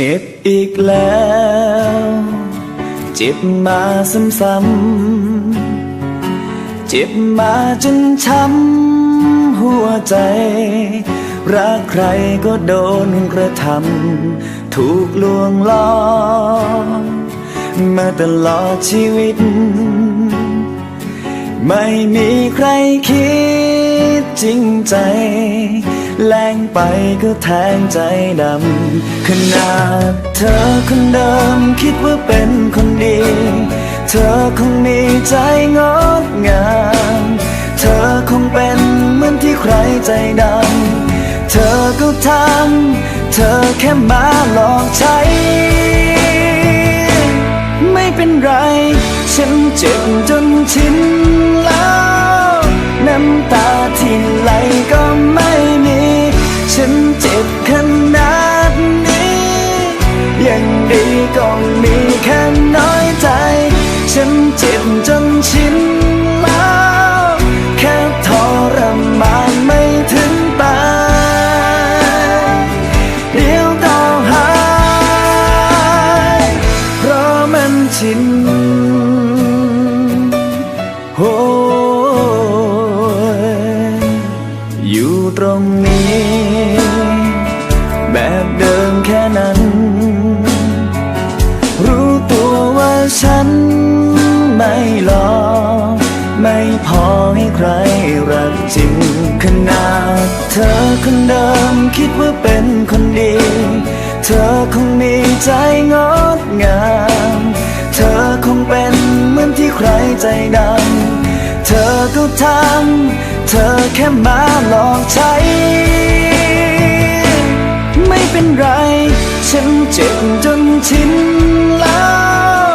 จ็บอีกแล้ว เจ็บมาซ้ำๆเจ็บมาจนช้ำหัวใจ รักใครก็โดนกระทำถูกลวงล้อมาตลอดชีวิต ไม่มีใครคิดจริงใจ แรงไปก็แทงใจดำ ขนาดเธอคนเดิมคิดว่าเป็นคนดี เธอคงมีใจงดงาม เธอคงเป็นเหมือนที่ใครใจดำ เธอก็ทำ เธอแค่มาหลอกใช้ ไม่เป็นไร ฉันเจ็บจนชินแล้ว น้ำตาที่ไหลก็ไม่ ชินโอยอยู่ตรงนี้ แบบเดิมแค่นั้น รู้ตัวว่าฉันไม่หลอกไม่พอให้ใครรักจริงขนาดเธอคนเดิมคิดว่าเป็นคนดี เธอคงมีใจงดงาม ใจดำ เธอก็ทำ เธอแค่มาหลอกใช้ ไม่เป็นไร ฉันเจ็บจนชินแล้ว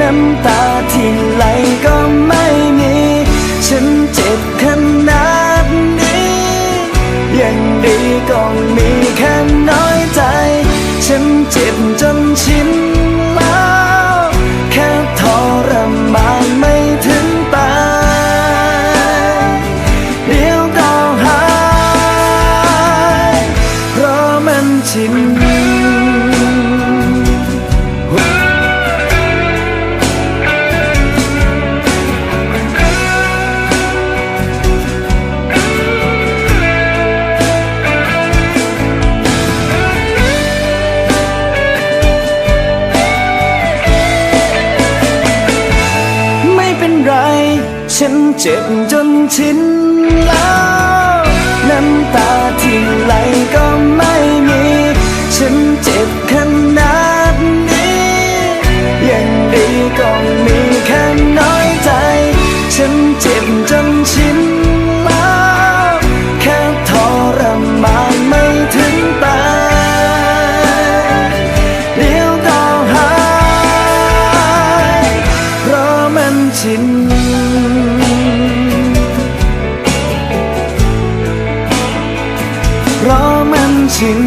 น้ำตาที่ไหลก็ไม่มี ฉันเจ็บขนาดนี้ ยังดีก็มีแค่น้อยใจ ฉันเจ็บจนินไม่เป็นไร ฉันเจ็บจนชินแล้ว ชินเพราะมันชิน